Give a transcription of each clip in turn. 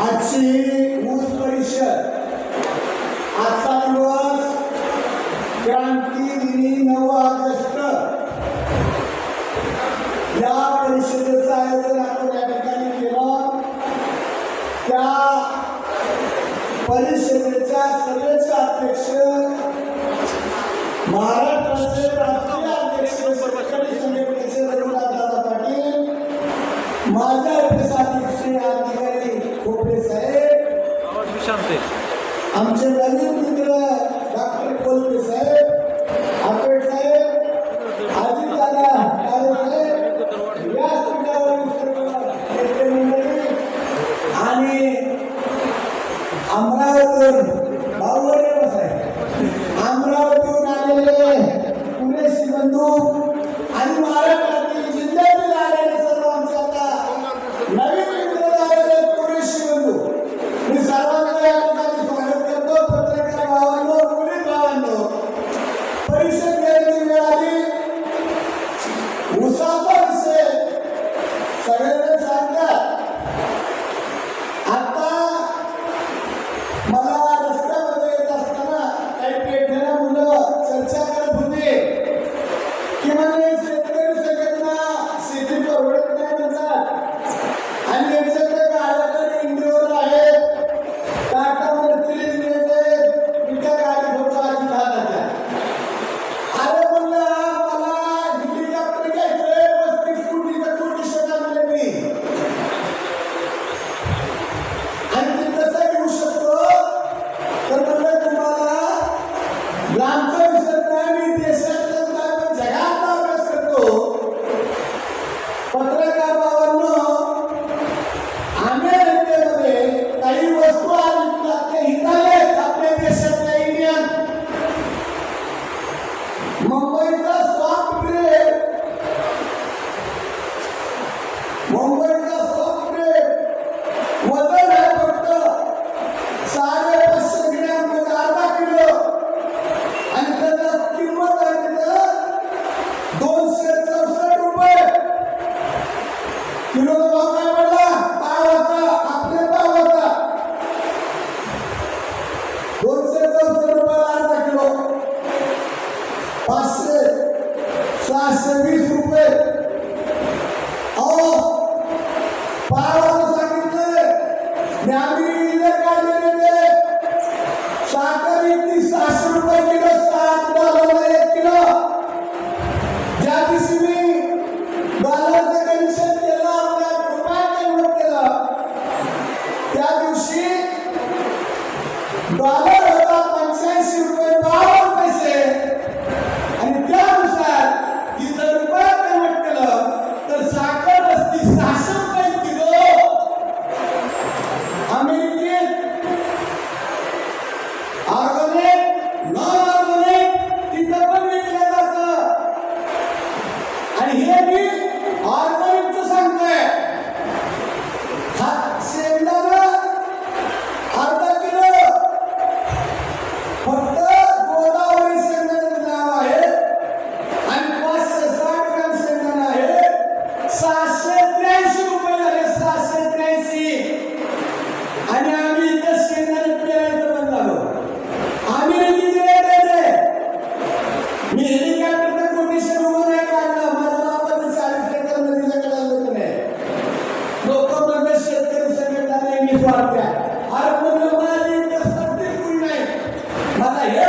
आजची ऊस परिषद. आजचा दिवस क्रांती दिनी नऊ ऑगस्ट. या परिषदेचं आयोजन आपण या ठिकाणी केलं. त्या परिषदेच्या सभेचे अध्यक्ष महाराष्ट्राचे राष्ट्रीय अध्यक्ष शेतकरी संघटनेचे रघुनाथदादा पाटील माझ्या आमचे आमचे नवीन मित्र डॉक्टर कोलके साहेब आपेट साहेब आजी आणि अमरावतीवर बावरे साहेब आलेले पुणे श्रीबंधू आणि महाराष्ट्र 하나 예.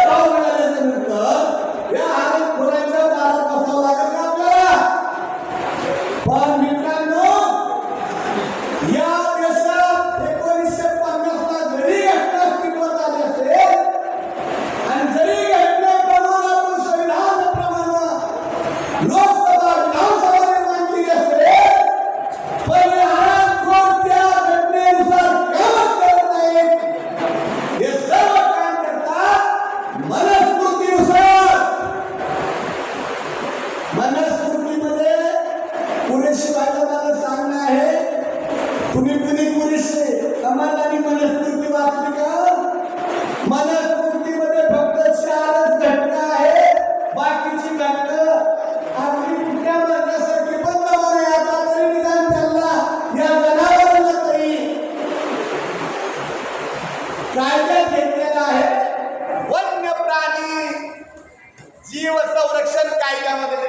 कायद्यामध्ये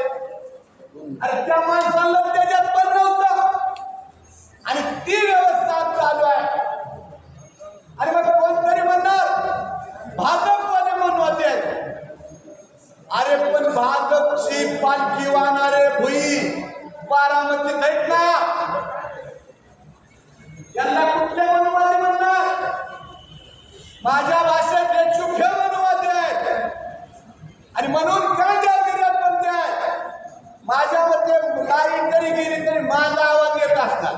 अरे त्या माणसाला त्याच्यात पण नव्हतं आणि ती व्यवस्था चालू आहे. आणि मग कोणतरी म्हणणार भाजपवाले म्हणून होते अरे पण भाजपची पालखी वाहणारे भुई बारामती आहेत ना. यांना कुठले मनुवादी म्हणणार? माझ्या भाषेत हे चुके मनुवादी आहेत. आणि म्हणून काय जागिरात माझ्या मते गाडी तरी गेली तरी माझा आवाज येत असतात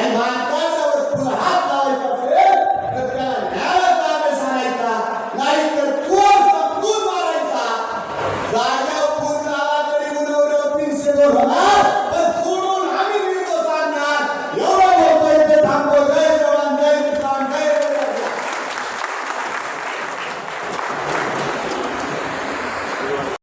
and one